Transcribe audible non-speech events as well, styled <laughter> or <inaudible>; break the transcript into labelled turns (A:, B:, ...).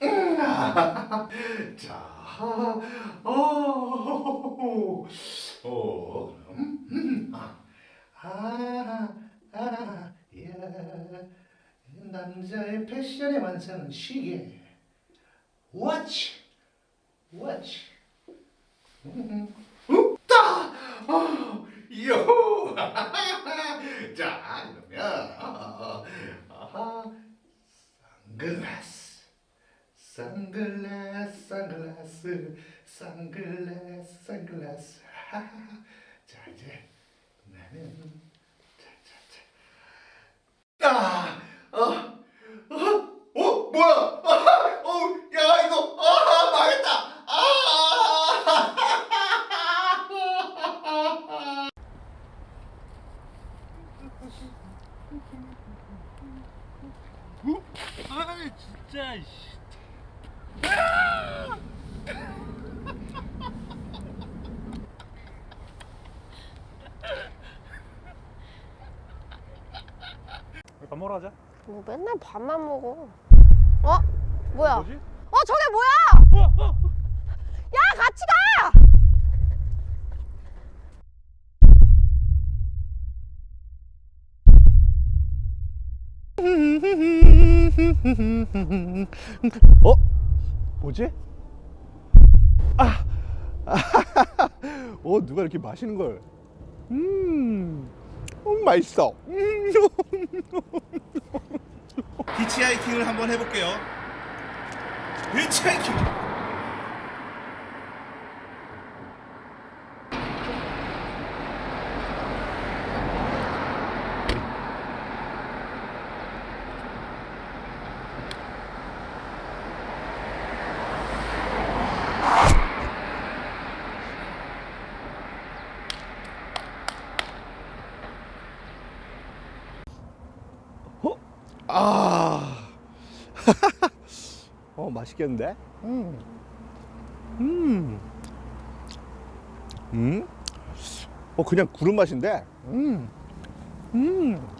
A: <laughs> 자, 어, 어, 그럼, 음, 아, 아, 아, 예, 남자의 패션의 완성은 시계, 워치, 워치. 음, 음, 따, 어, 요, <laughs> 자, 그러면, 아, 아하, 선 글라스. 선글라스 선글라스 선글라스 선글라스 자 이제 나는 자자자. 아어 어, 어, 뭐야? 아, 어, 야 이거 아 망했다. 아
B: 아 진짜 씨. 밥 먹으러 가자.
C: 뭐 맨날 밥만 먹어. 어? 뭐야?
B: 뭐지?
C: 어 저게 뭐야?
B: 어, 어.
C: 야 같이 가!
A: 어? 뭐지? 아, <laughs> 어 누가 이렇게 마시는 걸? 음, 음 맛있어. 음.
D: 히치하이킹을 한번 해볼게요. 히치하이킹.
A: 아, <laughs> 어 맛있겠는데? 음, 음, 음, 어 그냥 구름 맛인데? 음, 음.